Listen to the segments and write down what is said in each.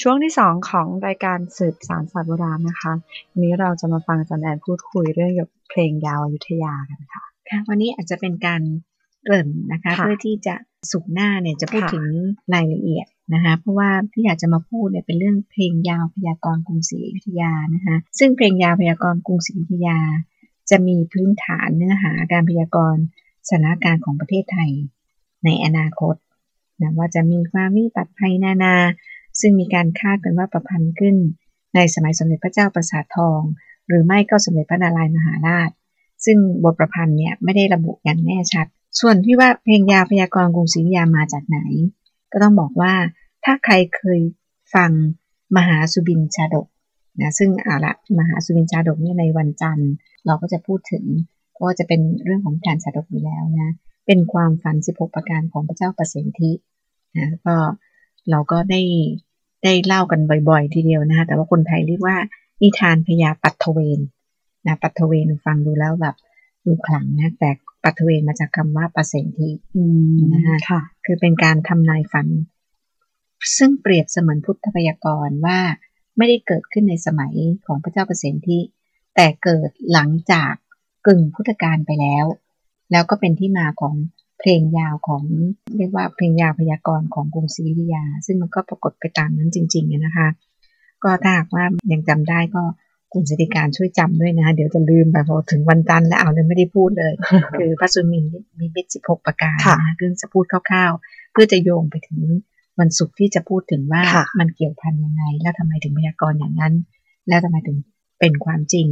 ช่วงที่สองของรายการสืบสารศาสตร์โบราณนะคะวันนี้เราจะมาฟังอาจารย์แอนพูดคุยเรื่องเกี่ยวกับเพลงยาวอยุธยากันค่ะค่ะวันนี้อาจจะเป็นการเกริ่นนะคะค่ะเพื่อที่จะสุกร์หน้าเนี่ยจะพูดค่ะถึงรายละเอียดนะคะ เพราะว่าที่อยากจะมาพูดเนี่ยเป็นเรื่องเพลงยาวพยากรณ์กรุงศรีอยุธยานะคะ ซึ่งเพลงยาวพยากรณ์กรุงศรีอยุธยา จะมีพื้นฐานเนื้อหาการพยากรณ์สถานการณ์ของประเทศไทยในอนาคตนะว่าจะมีความวิบัติภัยนานา ซึ่งมีการคาดกันว่าประพันธ์ขึ้น ในสมัยสมเด็จพระเจ้าประสาททอง หรือไม่ก็สมเด็จพระนารายณ์มหาราช ซึ่งบทประพันธ์เนี่ยไม่ได้ระบุอย่างแน่ชัด ส่วนที่ว่าเพลงยาวพยากรณ์กรุงศรีอยุธยามาจากไหน ก็ต้องบอกว่าถ้าใครเคยฟังมหาสุบินชาดกนะซึ่งเอาละมหาสุบินชาดกเนี่ยในวันจันทร์ เราก็จะพูดถึงเพราะว่าจะเป็นเรื่องของการชาดกอยู่แล้วนะเป็นความฝัน 16 ประการของพระเจ้าประสิทธินะก็เราก็ได้ ได้เล่ากันบ่อยๆ ทีเดียวนะคะแต่ว่าคนไทยเรียกว่านิทานพญาปัทเวนนะปัทเวนฟังดูแล้วแบบดูขลังนะแต่ปัทเวนมาจากคำว่าประสิทธิอืมนะคะค่ะคือเป็นการทำนายฝัน ซึ่งเปรียบเสมือนพุทธพยากรณ์ว่าไม่ได้เกิดขึ้นในสมัยของพระเจ้าประสิทธิแต่เกิดหลังจากกึ่งพุทธกาลไปแล้ว แล้วก็เป็นที่มาของ เพลงยาวของเรียกว่าเพลงยาวพยากรณ์ของกรุงศรีอยุธยา ซึ่งมันก็ปรากฏไปตามนั้นจริงๆนะคะ ก็ถ้าหากว่ายังจำได้ก็คุณสิริการช่วยจำด้วยนะ เดี๋ยวจะลืมไปพอถึงวันจันทร์แล้วเอาเลยไม่ได้พูดเลย คือพระสุมินมีมิตรสิบหกประการค่ะนะคือจะพูดคร่าวๆ เพื่อจะโยงไปถึงวันศุกร์ที่จะพูดถึงว่าค่ะมันเกี่ยวพันยังไง แล้วทำไมถึงพยากรณ์อย่างนั้น แล้วทำไมถึงเป็นความจริง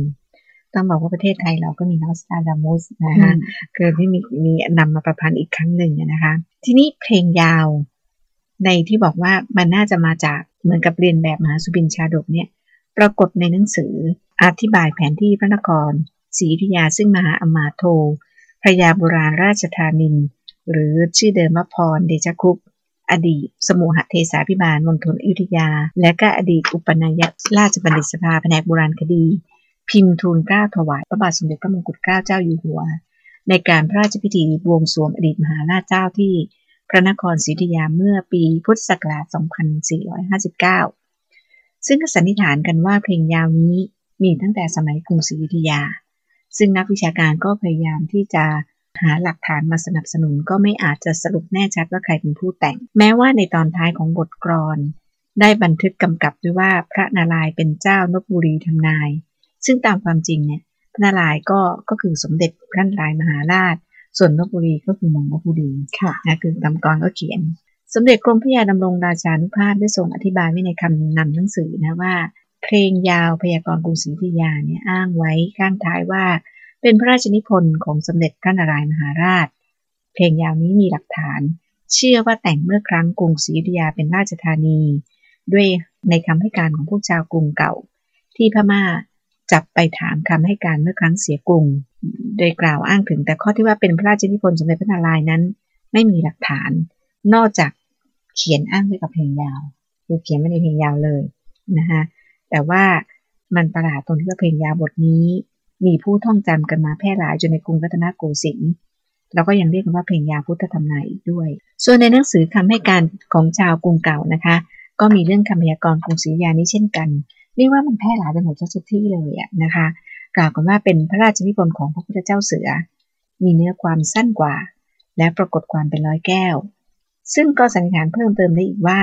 ต้องบอกว่าประเทศไทยเราก็มีนอสตาดามุสนะคะคือที่มีมีนำมาประพันธ์อีกครั้งหนึ่งอะนะคะ ทีนี้เพลงยาว ในที่บอกว่ามันน่าจะมาจากเหมือนกับเรียนแบบมหาสุบินชาดกเนี่ย ปรากฏในหนังสืออธิบายแผนที่พระนครศรีอยุธยาซึ่งมหาอมาตย์โทพระยาโบราณราชธานิน หรือชื่อเดิมว่าพรเดชคุปต์อดีต สมุหเทศาพิบาลมณฑลอยุธยา และก็อดีตอุปนายกราชบัณฑิตสภาแผนกโบราณคดี พิมพ์ทูลเกล้าถวายพระบาทสมเด็จพระมงกุฎเกล้าเจ้าอยู่หัว ในการพระราชพิธีบวงสรวงอดีตมหาราชเจ้าที่พระนครศรีอยุธยาเมื่อปีพุทธศักราช 2459 ซึ่งก็สันนิษฐานกันว่าเพลงยาวนี้มีตั้งแต่สมัยกรุงศรีอยุธยา ซึ่งนักวิชาการก็พยายามที่จะหาหลักฐานมาสนับสนุนก็ไม่อาจจะสรุปแน่ชัดว่าใครเป็นผู้แต่ง แม้ว่าในตอนท้ายของบทกลอน ได้บันทึกกำกับด้วยว่าพระนารายณ์เป็นเจ้านบบุรีทำนาย ซึ่งตามความจริงเนี่ยพระนารายณ์ก็ก็คือสมเด็จพระนารายณ์มหาราช ส่วนลบบุรีก็คือเมืองลบบุรีค่ะนะคือตำกรก็เขียน สมเด็จกรมพระยาดำรงราชานุภาพได้ทรงอธิบายไว้ในคำนำหนังสือนะว่า เพลงยาวพยากรณ์กรุงศรีอยุธยาเนี่ยอ้างไว้ข้างท้ายว่า เป็นพระราชนิพนธ์ของสมเด็จพระนารายณ์มหาราช เพลงยาวนี้มีหลักฐาน เชื่อว่าแต่งเมื่อครั้งกรุงศรีอยุธยาเป็นราชธานี ด้วยในคำให้การของพวกชาวกรุงเก่า ที่พม่า จับไปถามคำให้การเมื่อครั้งเสียกรุง โดยกล่าวอ้างถึงแต่ข้อที่ว่าเป็นพระราชนิพนธ์สมเด็จพระนารายณ์นั้น ไม่มีหลักฐาน นอกจากเขียนอ้างไว้กับเพลงยาวคือเขียนไว้ในเพลงยาวเลยนะคะแต่ว่ามันประหลาดตรงที่ว่าเพลงยาวบทนี้ มีผู้ท่องจำกันมาแพร่หลายจนในกรุงรัตนโกสินทร์แล้วก็ยังเรียกกันว่าเพลงยาวพุทธธรรมนายอีกด้วย ส่วนในหนังสือคำให้การของชาวกรุงเก่านะคะ ก็มีเรื่องคำพยากรณ์กรุงศรีอยุธยานี้เช่นกัน เรียกว่ามันแพร่หลายไปหมดทุกที่เลยอะนะคะ กล่าวกันว่าเป็นพระราชนิพนธ์ของพระพุทธเจ้าเสือ มีเนื้อความสั้นกว่า และปรากฏความเป็นร้อยแก้ว ซึ่งก็สันนิษฐานเพิ่มเติมได้อีกว่า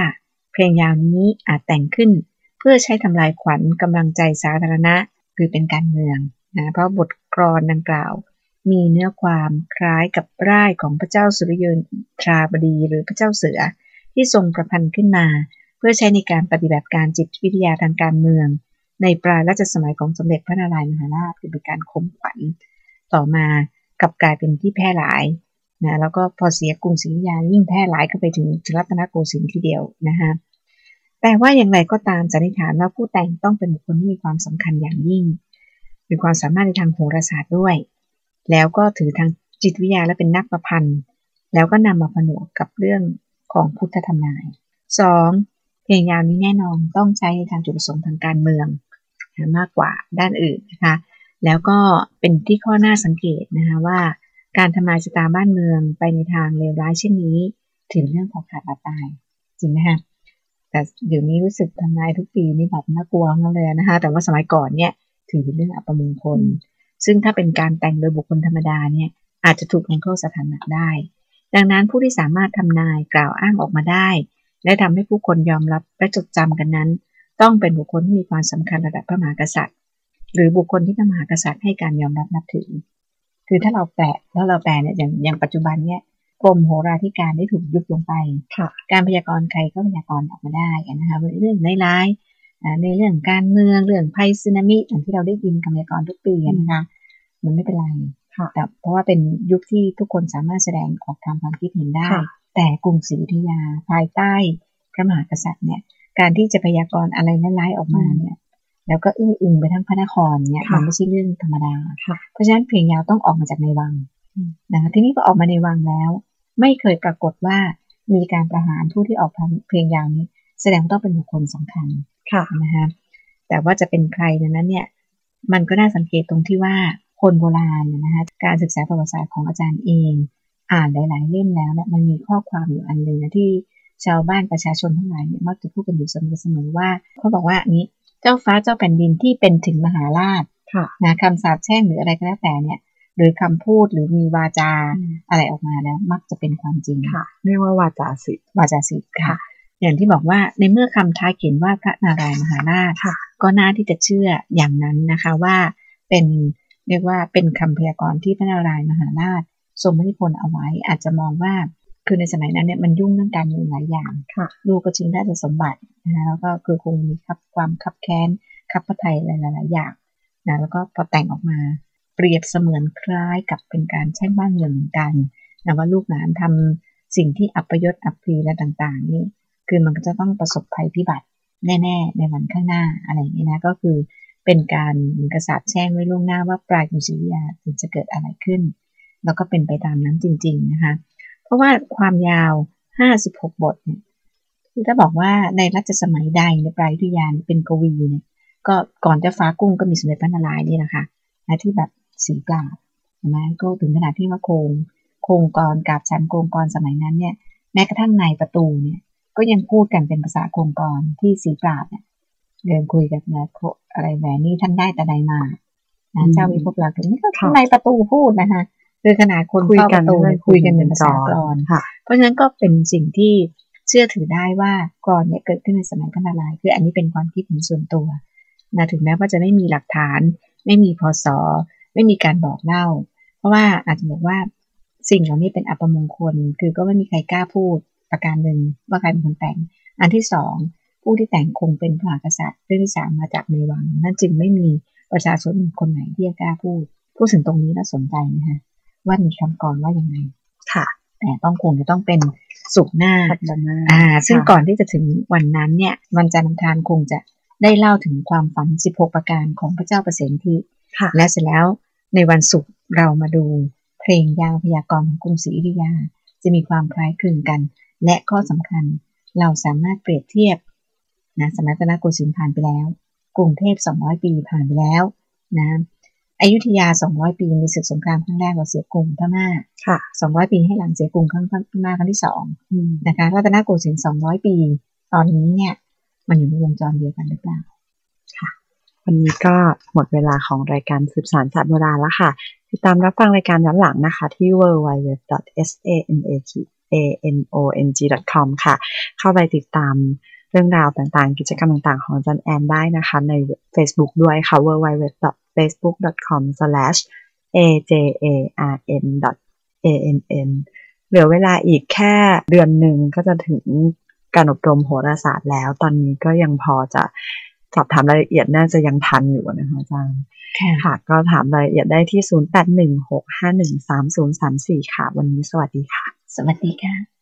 เพลงยาวนี้อาจแต่งขึ้น เพื่อใช้ทำลายขวัญกำลังใจสาธารณะคือเป็นการเมืองนะเพราะบทกลอนดังกล่าว มีเนื้อความคล้ายกับร่ายของพระเจ้าสุริยนทราบดีหรือพระเจ้าเสือที่ทรงประพันธ์ขึ้นมา เพื่อใช้ในการปฏิบัติการจิตวิทยาทางการเมือง ในปลายรัชสมัยของสมเด็จพระนารายณ์มหาราชคือเป็นการข่มขวัญต่อมากลับกลายเป็นที่แพร่หลายนะแล้วก็พอเสียกรุงศรีอยุธยายิ่งแพร่หลายก็ไปถึงรัตนโกสินทร์ทีเดียวนะคะแต่ว่าอย่างไรก็ตามสันนิษฐานว่าผู้แต่งต้องเป็นบุคคลที่มีความสำคัญอย่างยิ่ง มีความสามารถในทางโหราศาสตร์ด้วย แล้วก็ถือทางจิตวิทยาและเป็นนักประพันธ์ แล้วก็นำมาผนวกกับเรื่องของพุทธธรรมนายสอง พลงยาวนี้แน่นอนต้องใช้ในทางจุดประสงค์ทางการเมืองนะมากกว่าด้านอื่นนะคะแล้วก็เป็นที่ข้อหน้าสังเกตนะคะว่าการทำลายชะตาบ้านเมืองไปในทางเลวร้ายเช่นนี้ ถึงเรื่องของขาดบาดตายจริงไหมคะแต่เดี๋ยวนี้รู้สึกทำนายทุกปีนี่แบบน่ากลัวมากเลยนะคะแต่ว่าสมัยก่อนเนี่ยถือเป็นเรื่องอัปมงคล ซึ่งถ้าเป็นการแต่งโดยบุคคลธรรมดาเนี่ยอาจจะถูกลงโทษสถานะได้ ดังนั้นผู้ที่สามารถทำนายกล่าวอ้างออกมาได้ และทำให้ผู้คนยอมรับและจดจำกันนั้น ต้องเป็นบุคคลที่มีความสำคัญระดับพระมหากษัตริย์ หรือบุคคลที่พระมหากษัตริย์ให้การยอมรับนับถือ คือถ้าเราแปลแล้วเราแปลเนี่ยอย่างอย่างปัจจุบันเนี่ยกรมโหราธิการได้ถูกยุบลงไปค่ะการพยากรณ์ใครก็พยากรณ์ออกมาได้นะคะเรื่องร้ายๆในเรื่องการเมืองเรื่องภัยสึนามิอย่างที่เราได้ยินคำพยากรณ์ทุกปีนะคะมันไม่เป็นไรค่ะแต่เพราะว่าเป็นยุคที่ทุกคนสามารถแสดงออกทางความคิดเห็นได้ค่ะ แต่กรุงศรีอยุธยาภายใต้พระมหากษัตริย์เนี่ย การที่จะพยากรณ์อะไรร้ายๆออกมาเนี่ย แล้วก็อื้ออึงไปทั้งพระนครเนี่ยค่ะมันไม่ใช่เรื่องธรรมดาค่ะเพราะฉะนั้นเพลงยาวต้องออกมาจากในวังอืมนะคะทีนี้พอออกมาในวังแล้ว ไม่เคยปรากฏว่ามีการประหารผู้ที่ออกเพลงยาวนี้ แสดงว่าต้องเป็นบุคคลสำคัญค่ะนะคะแต่ว่าจะเป็นใครในนั้นเนี่ย มันก็น่าสังเกตตรงที่ว่าคนโบราณเนี่ยนะคะการศึกษาประวัติศาสตร์ของอาจารย์เอง อ่านหลาย ๆ เล่มแล้วเนี่ยมันมีข้อความอยู่อันหนึ่งนะที่ชาวบ้านประชาชนทั้งหลายเนี่ยมักจะพูดกันอยู่เสมอๆว่าเขาบอกว่านี้เจ้าฟ้าเจ้าแผ่นดินที่เป็นถึงมหาราชค่ะนะคำสาปแช่งหรืออะไรก็แล้วแต่เนี่ยหรือคำพูดหรือมีวาจาอืมอะไรออกมาแล้วมักจะเป็นความจริงค่ะ เรียกว่าวาจาสิทธิ์วาจาสิทธิ์ค่ะ อย่างที่บอกว่าในเมื่อคำท้ายเขียนว่าพระนารายณ์มหาราชค่ะก็น่าที่จะเชื่ออย่างนั้นนะคะว่าเป็นเรียกว่าเป็นคำพยากรณ์ที่พระนารายณ์มหาราช ทรงพระนิพนธ์เอาไว้ อาจจะมองว่าคือในสมัยนั้นเนี่ยมันยุ่งเรื่องการเมืองหลายอย่างค่ะลูกก็ชิงราชสมบัตินะแล้วก็คือคงมีครับความคับแค้นคับพระไทยหลายๆอย่างนะแล้วก็พอแต่งออกมาเปรียบเสมือนคล้ายกับเป็นการแช่งบ้านเมืองเหมือนกันนะว่าลูกหลานทำสิ่งที่อัปยศอัปรีและต่าง ๆ นี่คือมันก็จะต้องประสบภัยพิบัติแน่ ๆ ในวันข้างหน้าอะไรอย่างนี้นะก็คือเป็นการเหมือนกระสาบแช่งไว้ล่วงหน้าว่าปลายกรุงศรีอยุธยาถึงจะเกิดอะไรขึ้น แล้วก็เป็นไปตามนั้นจริง ๆนะคะ เพราะว่าความยาว 56 บทเนี่ยคือถ้าบอกว่าในรัชสมัยใดในปลายอยุธยาเนี่ยเป็นกวีเนี่ยก็ก่อนจะฟ้ากุ้งก็มีสมเด็จพระนารายณ์นี่แหละค่ะนะที่แบบสีปราบใช่ไหมก็ถึงขนาดที่ว่าโคงโคงกรกับชั้นโคงกรสมัยนั้นเนี่ยแม้กระทั่งในประตูเนี่ยก็ยังพูดกันเป็นภาษาโคงกรที่สีปราบเนี่ยเดินคุยกับนะโคอะไรแหวนนี่ท่านได้แต่ใดมาอืนะมเจ้าวิภพเราถึงนี่ก็ค่ะในประตูพูดนะคะ คือขนาดคนคุยเฝ้าปกันระตูเนี่ยคุยกันเป็นภาษากรอนค่ะเพราะฉะนั้นก็เป็นสิ่งที่เชื่อถือได้ว่ากรอนเนี่ยเกิดขึ้นในสมัยพระนารายณ์คืออันนี้เป็นความคิดเห็นส่วนตัวนะถึงแม้ว่าจะไม่มีหลักฐาน ไม่มีพศไม่มีการบอกเล่า เพราะว่าอาจจะบอกว่าสิ่งเหล่านี้เป็นอัปมงคล คือก็ไม่มีใครกล้าพูดประการหนึ่งว่าใครเป็นคนแต่ง อันที่สองผู้ที่แต่งคงเป็นพระมหากษัตริย์เรื่องที่สามมาจากในวังนั่นจึงไม่มีประชาชนคนไหนที่จะกล้าพูด พูดถึงตรงนี้น่าสนใจนะคะ ว่ามีคำกรว่ายังไงค่ะ แต่ต้องคงจะต้องเป็นสุกร์หน้าสัปดาห์หน้าอ่า ซึ่งค่ะก่อนที่จะถึงวันนั้นเนี่ยวันจันทร์อังคารคงจะได้เล่าถึงความฝัน 16 ประการของพระเจ้าประสิทธิค่ะและเสร็จแล้วในวันศุกร์เรามาดูเพลงยาวพยากรณ์ของกรุงศรีอยุธยา จะมีความคล้ายคลึงกัน และข้อสำคัญเราสามารถเปรียบเทียบนะสมัยรัตนโกสินทร์ผ่านไปแล้ว กรุงเทพ 200 ปีผ่านไปแล้วนะ อยุธยา 200 ปี มีศึกสงครามครั้งแรกเราเสียกรุงพม่าค่ะ200 ปีให้หลังเสียกรุงครั้งพม่าครั้งที่สองอืมนะคะรัตนโกสินทร์200 ปี ตอนนี้เนี่ย มันอยู่ในวงจรเดียวกันหรือเปล่าวันนี้ก็หมดเวลาของรายการสืบสารศาสตร์โบราณแล้วค่ะ ติดตามรับฟังรายการย้อนหลังนะคะ ที่ www.sanag.com ค่ะ เข้าไปติดตาม เรื่องราวต่างๆ กิจกรรมต่างๆ ของอาจันแอนได้นะคะ ใน Facebook ด้วยค่ะ www.facebook.com/ajarn.ann เหลือเวลาอีกแค่เดือนหนึ่งก็จะถึงการอบรมโหราศาสตร์แล้ว ตอนนี้ก็ยังพอจะสอบถามรายละเอียดน่าจะยังทันอยู่นะคะอาจารย์ค่ะค่ะก็ถามรายละเอียดได้ที่ 0816513034 ค่ะ วันนี้สวัสดีค่ะ สวัสดีค่ะ